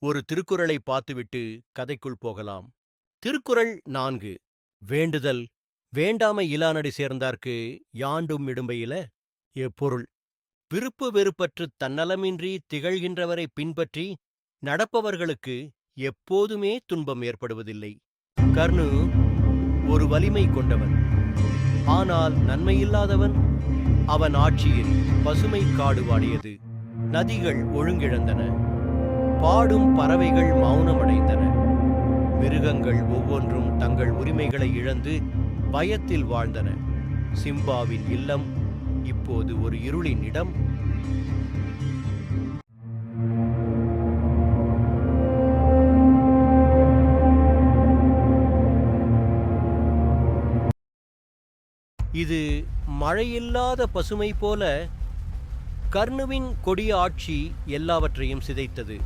ஒரு திருக்குறளை பார்த்துவிட்டு கதைக்குள் போகலாம். திருக்குறள் நான்கு வேண்டுதல் வேண்டாமை இலானடி சேர்ந்தார்க்கு யாண்டும் இடும்பையில? எப்பொருள் விருப்பு வெறுப்பற்றுத் தன்னலமின்றி திகழ்கின்றவரை பின்பற்றி நடப்பவர்களுக்கு எப்போதுமே துன்பம் ஏற்படுவதில்லை. கர்ணு ஒரு வலிமை கொண்டவன் ஆனால் நன்மையில்லாதவன் அவன் ஆட்சியில் பசுமை காடு வாடியது. நதிகள் ஒழுங்கிழந்தன. பாடும் பறவைகள் மௌனமடைந்தன. மிருகங்கள் ஒவ்வொன்றும் தங்கள் உரிமைகளை இழந்து பயத்தில் வாழ்ந்தன. சிம்பாவின் இல்லம் இப்போது ஒரு இருளின் இடம். இது மழையில்லாத பசுமை போல கர்ணுவின் கொடிய ஆட்சி எல்லாவற்றையும் சிதைத்தது.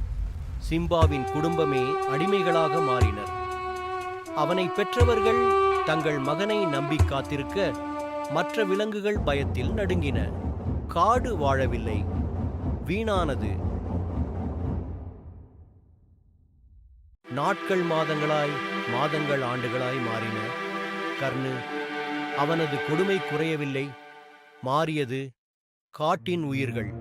சிம்பாவின் குடும்பமே அடிமைகளாக மாறினர். அவனை பெற்றவர்கள் தங்கள் மகனை நம்பி காத்திருக்க மற்ற விலங்குகள் பயத்தில் நடுங்கின. காடு வாழவில்லை. வீணானது. நாட்கள் மாதங்களாய் மாதங்கள் ஆண்டுகளாய் மாறின. கர்ணு அவனது கொடுமை குறையவில்லை. மாறியது காட்டின் உயிர்கள்.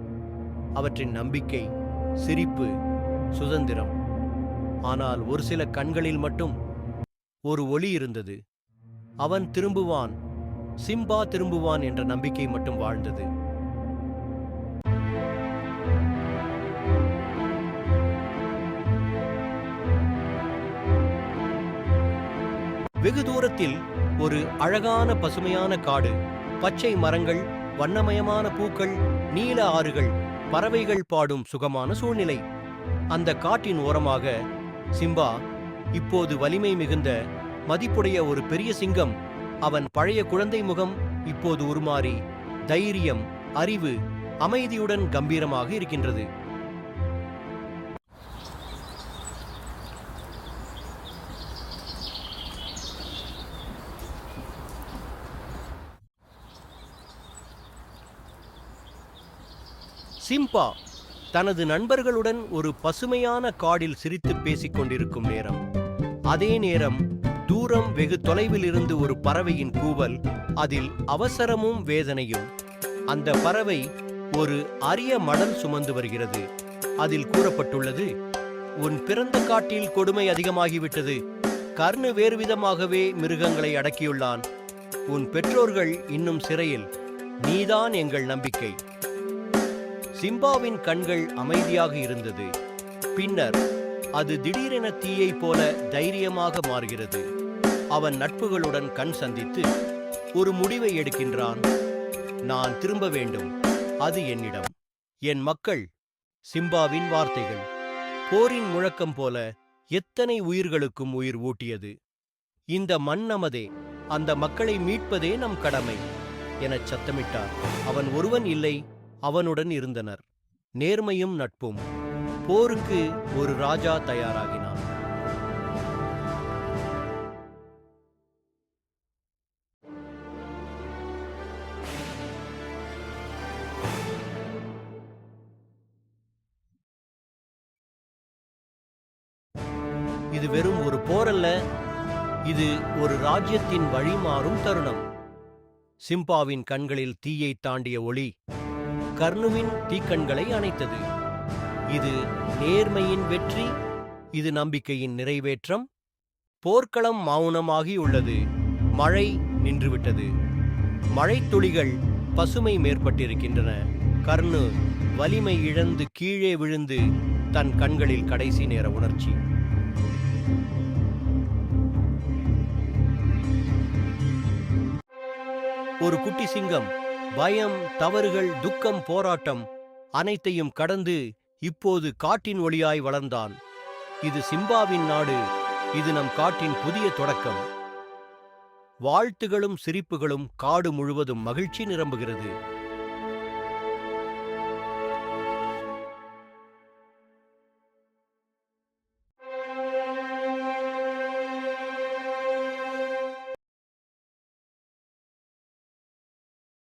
அவற்றின் நம்பிக்கை சிரிப்பு சுதந்திரம். ஆனால் ஒரு சில கண்களில் மட்டும் ஒரு ஒளி இருந்தது. அவன் திரும்புவான் சிம்பா திரும்புவான் என்ற நம்பிக்கை மட்டும் வாழ்ந்தது. வெகு தூரத்தில் ஒரு அழகான பசுமையான காடு பச்சை மரங்கள் வண்ணமயமான பூக்கள் நீல ஆறுகள் பறவைகள் பாடும் சுகமான சூழ்நிலை. அந்த காட்டின் ஓரமாக சிம்பா இப்போது வலிமை மிகுந்த மதிப்புடைய ஒரு பெரிய சிங்கம் அவன் பழைய குழந்தை முகம் இப்போது உருமாறி தைரியம் அறிவு அமைதியுடன் கம்பீரமாக இருக்கின்றது. சிம்பா தனது நண்பர்களுடன் ஒரு பசுமையான காடில் சிரித்து பேசிக் கொண்டிருக்கும் நேரம். அதே நேரம் தூரம் வெகு தொலைவில் இருந்து ஒரு பறவையின் கூவல் அதில் அவசரமும் வேதனையும். அந்த பறவை ஒரு அரிய மடல் சுமந்து வருகிறது. அதில் கூறப்பட்டுள்ளது உன் பிறந்த காட்டில் கொடுமை அதிகமாகிவிட்டது. கர்ணு வேறு விதமாகவே மிருகங்களை அடக்கியுள்ளான். உன் பெற்றோர்கள் இன்னும் சிறையில். நீதான் எங்கள் நம்பிக்கை. சிம்பாவின் கண்கள் அமைதியாக இருந்தது. பின்னர் அது திடீரென தீயைப் போல தைரியமாக மாறுகிறது. அவன் நட்புகளுடன் கண் சந்தித்து ஒரு முடிவை எடுக்கின்றான். நான் திரும்ப வேண்டும். அது என்னிடம். என் மக்கள். சிம்பாவின் வார்த்தைகள். போரின் முழக்கம் போல எத்தனை உயிர்களுக்கும் உயிர் ஊட்டியது. இந்த மண் நமதே. அந்த மக்களை மீட்பதே நம் கடமை. எனச் சத்தமிட்டார் அவன் ஒருவன் இல்லை. அவனுடன் இருந்தனர். நேர்மையும் நட்பும் போருக்கு ஒரு ராஜா தயாராகினான். இது வெறும் ஒரு போரல்ல இது ஒரு ராஜ்யத்தின் வழிமாறும் தருணம். சிம்பாவின் கண்களில் தீயை தாண்டிய ஒளி கர்ணுவின் தீக்கண்களை அணைத்தது. இது நேர்மையின் வெற்றி இது நம்பிக்கையின் நிறைவேற்றம். போர்க்களம் மௌனமாகி உள்ளது மழை நின்றுவிட்டது. மழைத்துளிகள் பசுமை மேற்பட்டிருக்கின்றன. கர்ணு வலிமை இழந்து கீழே விழுந்து தன் கண்களில் கடைசி நேர உணர்ச்சி. ஒரு குட்டி சிங்கம் பயம் தவறுகள் துக்கம் போராட்டம் அனைத்தையும் கடந்து இப்போது காட்டின் ஒளியாய் வளர்ந்தான். இது சிம்பாவின் நாடு இது நம் காட்டின் புதிய தொடக்கம். வாழ்த்துகளும் சிரிப்புகளும் காடு முழுவதும் மகிழ்ச்சி நிரம்புகிறது.